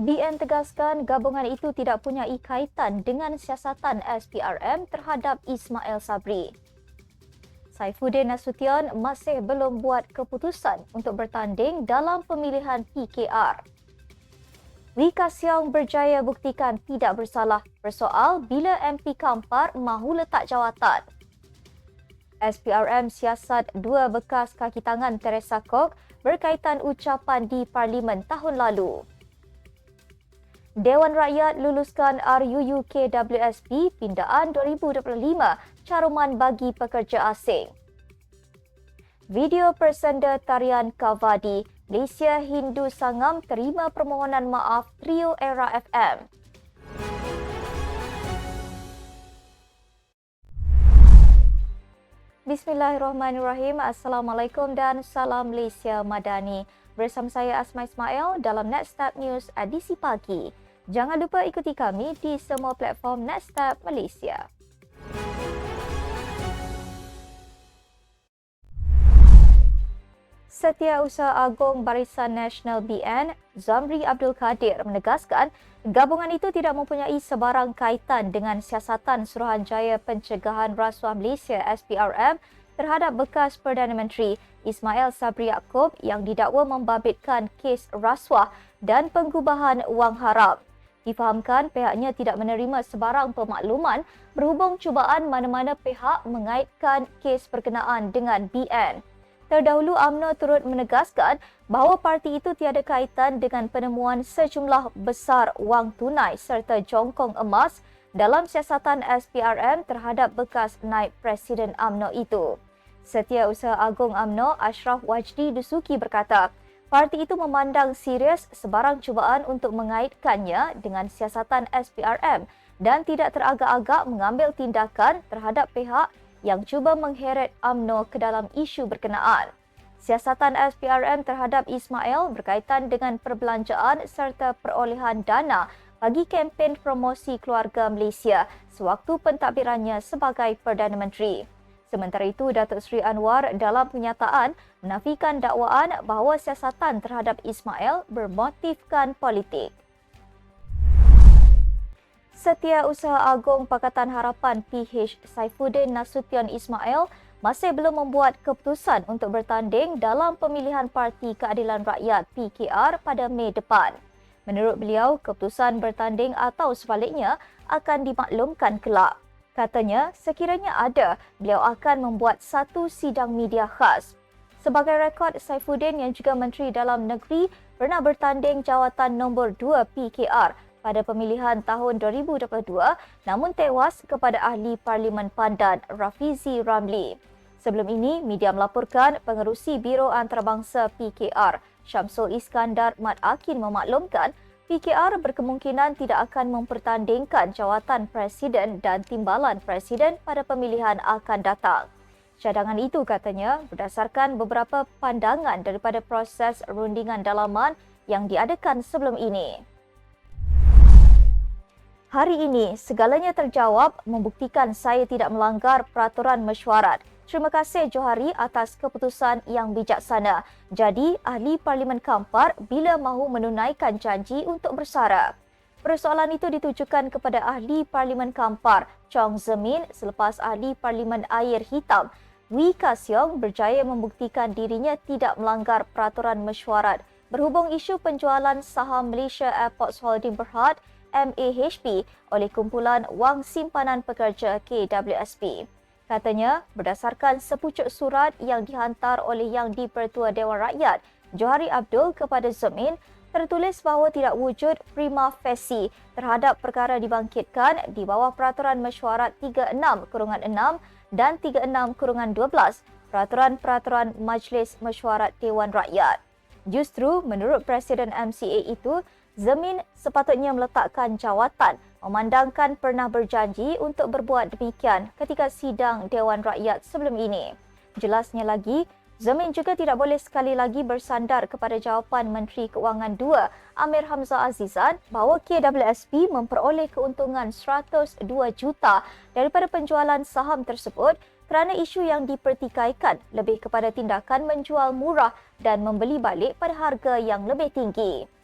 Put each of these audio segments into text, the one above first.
BN tegaskan gabungan itu tidak punya kaitan dengan siasatan SPRM terhadap Ismail Sabri. Saifuddin Nasution masih belum buat keputusan untuk bertanding dalam pemilihan PKR. Lee Kasyong berjaya buktikan tidak bersalah bersoal bila MP Kampar mahu letak jawatan. SPRM siasat dua bekas kaki tangan Teresa Kok berkaitan ucapan di Parlimen tahun lalu. Dewan Rakyat luluskan RUU KWSP pindaan 2025 caruman bagi pekerja asing. Video persenda tarian Kavadi, Malaysia Hindu Sangam terima permohonan maaf Trio Era FM. Bismillahirrahmanirrahim. Assalamualaikum dan salam Malaysia Madani. Bersama saya Asma Ismail dalam Netstab News edisi pagi. Jangan lupa ikuti kami di semua platform Netstab Malaysia. Setiausaha Agung Barisan Nasional BN, Zamri Abdul Kadir menegaskan gabungan itu tidak mempunyai sebarang kaitan dengan siasatan Suruhanjaya Pencegahan Rasuah Malaysia SPRM terhadap bekas Perdana Menteri Ismail Sabri Yaakob yang didakwa membabitkan kes rasuah dan pengubahan wang haram. Difahamkan pihaknya tidak menerima sebarang pemakluman berhubung cubaan mana-mana pihak mengaitkan kes berkenaan dengan BN. Terdahulu UMNO turut menegaskan bahawa parti itu tiada kaitan dengan penemuan sejumlah besar wang tunai serta jongkong emas dalam siasatan SPRM terhadap bekas naib Presiden UMNO itu. Setiausaha Agung UMNO Ashraf Wajdi Dusuki berkata, Parti itu memandang serius sebarang cubaan untuk mengaitkannya dengan siasatan SPRM dan tidak teragak-agak mengambil tindakan terhadap pihak yang cuba mengheret AMNO ke dalam isu berkenaan. Siasatan SPRM terhadap Ismail berkaitan dengan perbelanjaan serta perolehan dana bagi kempen promosi keluarga Malaysia sewaktu pentadbirannya sebagai Perdana Menteri. Sementara itu, Datuk Seri Anwar dalam pernyataan menafikan dakwaan bahawa siasatan terhadap Ismail bermotifkan politik. Setiausaha Agung Pakatan Harapan PH Saifuddin Nasution Ismail masih belum membuat keputusan untuk bertanding dalam pemilihan Parti Keadilan Rakyat PKR pada Mei depan. Menurut beliau, keputusan bertanding atau sebaliknya akan dimaklumkan kelak. Katanya, sekiranya ada, beliau akan membuat satu sidang media khas. Sebagai rekod, Saifuddin yang juga Menteri Dalam Negeri pernah bertanding jawatan nombor 2 PKR pada pemilihan tahun 2022 namun tewas kepada ahli Parlimen Pandan Rafizi Ramli. Sebelum ini, media melaporkan pengerusi Biro Antarabangsa PKR Syamsul Iskandar Mat Akin memaklumkan PKR berkemungkinan tidak akan mempertandingkan jawatan presiden dan timbalan presiden pada pemilihan akan datang. Cadangan itu katanya berdasarkan beberapa pandangan daripada proses rundingan dalaman yang diadakan sebelum ini. Hari ini, segalanya terjawab membuktikan saya tidak melanggar peraturan mesyuarat. Terima kasih Johari atas keputusan yang bijaksana. Jadi, ahli Parlimen Kampar bila mahu menunaikan janji untuk bersara. Persoalan itu ditujukan kepada ahli Parlimen Kampar, Chong Zemin selepas ahli Parlimen Air Hitam, Wee Kasyong berjaya membuktikan dirinya tidak melanggar peraturan mesyuarat berhubung isu penjualan saham Malaysia Airports Holding Berhad MAHP oleh kumpulan wang simpanan pekerja KWSP. Katanya, berdasarkan sepucuk surat yang dihantar oleh Yang di-Pertua Dewan Rakyat, Johari Abdul kepada Zemin, tertulis bahawa tidak wujud prima facie terhadap perkara dibangkitkan di bawah Peraturan Mesyuarat 36-6 dan 36-12 Peraturan-Peraturan Majlis Mesyuarat Dewan Rakyat. Justru, menurut Presiden MCA itu, Zemin sepatutnya meletakkan jawatan memandangkan pernah berjanji untuk berbuat demikian ketika sidang Dewan Rakyat sebelum ini. Jelasnya lagi, Zamin juga tidak boleh sekali lagi bersandar kepada jawapan Menteri Keuangan 2 Amir Hamzah Azizan bahawa KWSP memperoleh keuntungan 102 juta daripada penjualan saham tersebut kerana isu yang dipertikaikan lebih kepada tindakan menjual murah dan membeli balik pada harga yang lebih tinggi.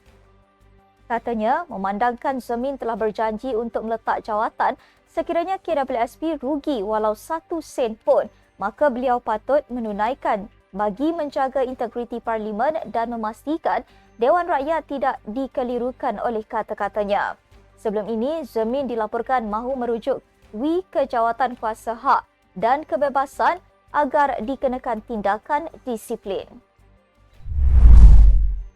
Katanya, memandangkan Zemin telah berjanji untuk meletak jawatan sekiranya KWSP rugi walau satu sen pun, maka beliau patut menunaikan bagi menjaga integriti parlimen dan memastikan Dewan Rakyat tidak dikelirukan oleh kata-katanya. Sebelum ini, Zemin dilaporkan mahu merujuk Wi ke jawatan kuasa hak dan kebebasan agar dikenakan tindakan disiplin.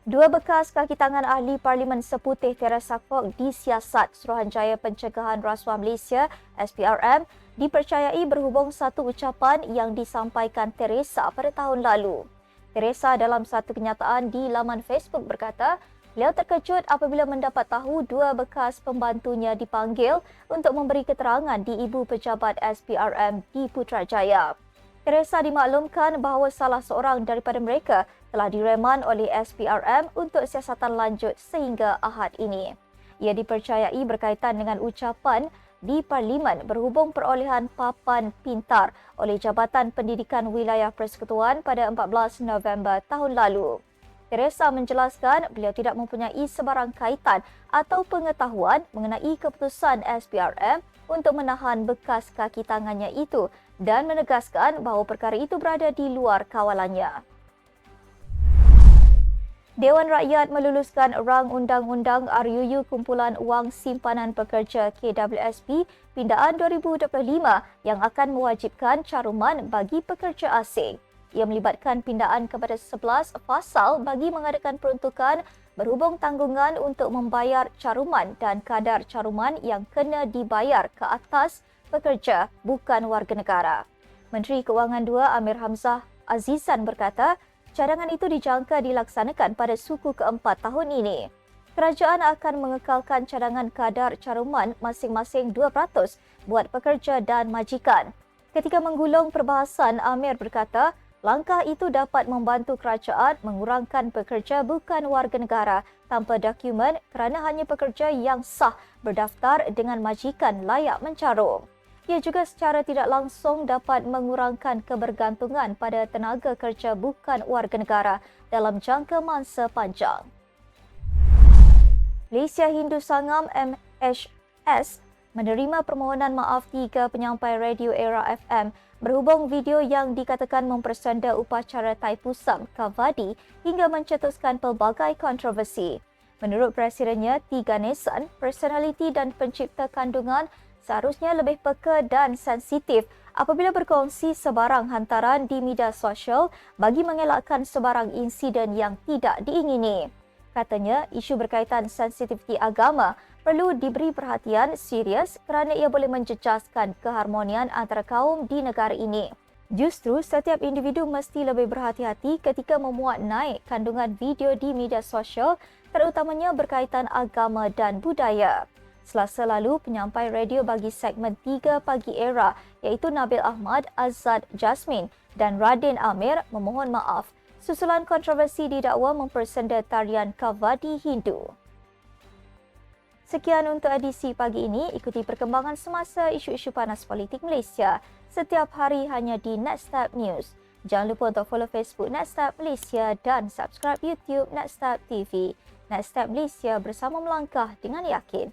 Dua bekas kaki tangan ahli Parlimen Seputih Teresa Kwok disiasat Suruhanjaya Pencegahan Rasuah Malaysia SPRM dipercayai berhubung satu ucapan yang disampaikan Teresa pada tahun lalu. Teresa dalam satu kenyataan di laman Facebook berkata, beliau terkejut apabila mendapat tahu dua bekas pembantunya dipanggil untuk memberi keterangan di Ibu Pejabat SPRM di Putrajaya. Teresa dimaklumkan bahawa salah seorang daripada mereka telah direman oleh SPRM untuk siasatan lanjut sehingga Ahad ini. Ia dipercayai berkaitan dengan ucapan di Parlimen berhubung perolehan papan pintar oleh Jabatan Pendidikan Wilayah Persekutuan pada 14 November tahun lalu. Teresa menjelaskan beliau tidak mempunyai sebarang kaitan atau pengetahuan mengenai keputusan SPRM untuk menahan bekas kaki tangannya itu dan menegaskan bahawa perkara itu berada di luar kawalannya. Dewan Rakyat meluluskan rang undang-undang RUU Kumpulan Wang Simpanan Pekerja KWSP pindaan 2025 yang akan mewajibkan caruman bagi pekerja asing. Ia melibatkan pindaan kepada 11 fasal bagi mengadakan peruntukan berhubung tanggungan untuk membayar caruman dan kadar caruman yang kena dibayar ke atas pekerja bukan warga negara. Menteri Keuangan 2 Amir Hamzah Azizan berkata, Cadangan itu dijangka dilaksanakan pada suku keempat tahun ini. Kerajaan akan mengekalkan cadangan kadar caruman masing-masing 2% buat pekerja dan majikan. Ketika menggulung perbahasan, Amir berkata, langkah itu dapat membantu kerajaan mengurangkan pekerja bukan warga negara tanpa dokumen kerana hanya pekerja yang sah berdaftar dengan majikan layak mencarum. Ia juga secara tidak langsung dapat mengurangkan kebergantungan pada tenaga kerja bukan warga negara dalam jangka masa panjang. Malaysia Hindu Sangam MHS menerima permohonan maaf tiga penyampai radio era FM berhubung video yang dikatakan mempersenda upacara Taipusam Kavadi hingga mencetuskan pelbagai kontroversi. Menurut presidennya, Tiga Nesan, personaliti dan pencipta kandungan seharusnya lebih peka dan sensitif apabila berkongsi sebarang hantaran di media sosial bagi mengelakkan sebarang insiden yang tidak diingini. Katanya, isu berkaitan sensitiviti agama perlu diberi perhatian serius kerana ia boleh menjejaskan keharmonian antara kaum di negara ini. Justru, setiap individu mesti lebih berhati-hati ketika memuat naik kandungan video di media sosial terutamanya berkaitan agama dan budaya. Selasa lalu, penyampai radio bagi segmen 3 Pagi Era iaitu Nabil Ahmad, Azad Jasmine dan Radin Amir memohon maaf susulan kontroversi didakwa mempersenda tarian Kavadi Hindu. Sekian untuk edisi pagi ini. Ikuti perkembangan semasa isu-isu panas politik Malaysia setiap hari hanya di Netstab News. Jangan lupa untuk follow Facebook Netstab Malaysia dan subscribe YouTube Netstab TV. Netstab Malaysia bersama melangkah dengan yakin.